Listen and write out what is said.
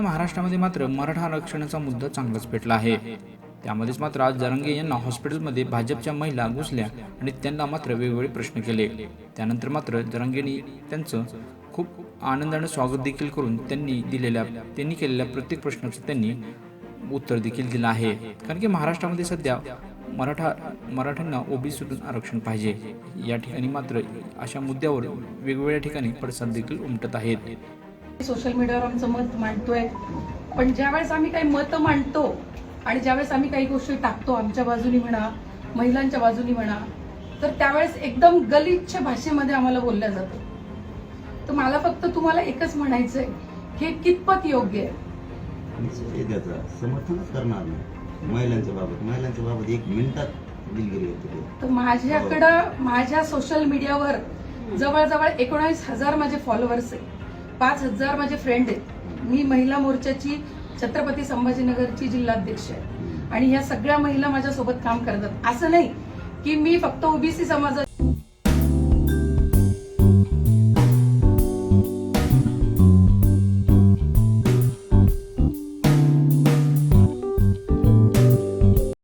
तर महाराष्ट्रामध्ये मात्र मराठा आरक्षणाचा मुद्दा चांगलाच पेटला आहे. त्यामध्येच मात्र आज जरांगे यांना हॉस्पिटलमध्ये भाजपच्या महिला घुसल्या आणि त्यांना मात्र वेगवेगळे प्रश्न केले. त्यानंतर मात्र जरांगेंनी त्यांचं खूप आनंदाने स्वागत देखील करून त्यांनी दिलेल्या त्यांनी केलेल्या प्रत्येक प्रश्नाचं त्यांनी उत्तर देखील दिलं आहे. कारण की महाराष्ट्रामध्ये सध्या मराठा मराठ्यांना ओबीसीतून आरक्षण पाहिजे. या ठिकाणी मात्र अशा मुद्द्यावर वेगवेगळ्या ठिकाणी पडसाद देखील उमटत आहेत. सोशल मीडियावर आमचं मत मांडतोय. पण ज्यावेळेस आम्ही काही मत मांडतो आणि ज्यावेळेस आम्ही काही गोष्टी टाकतो आमच्या बाजूनी म्हणा महिलांच्या बाजूनी म्हणा तर त्यावेळेस एकदम गलिच्छ भाषेमध्ये आम्हाला बोलल्या जातं. तर मला फक्त तुम्हाला एकच म्हणायचंय की हे कितपत योग्य आहे? समर्थनच करणार नाही. महिलांच्या बाबत महिलांच्या बाबत एक मिनिटात दिलगिरी होते ते. तर माझ्याकडं माझ्या सोशल मीडियावर जवळजवळ एकोणावीस हजार माझे फॉलोअर्स आहेत पाच हजार माझे फ्रेंड आहेत. मी महिला मोर्चाची छत्रपती संभाजीनगरची जिल्हाध्यक्ष आहे. आणि ह्या सगळ्या महिला माझ्यासोबत काम करतात. असं नाही की मी फक्त ओबीसी समाजात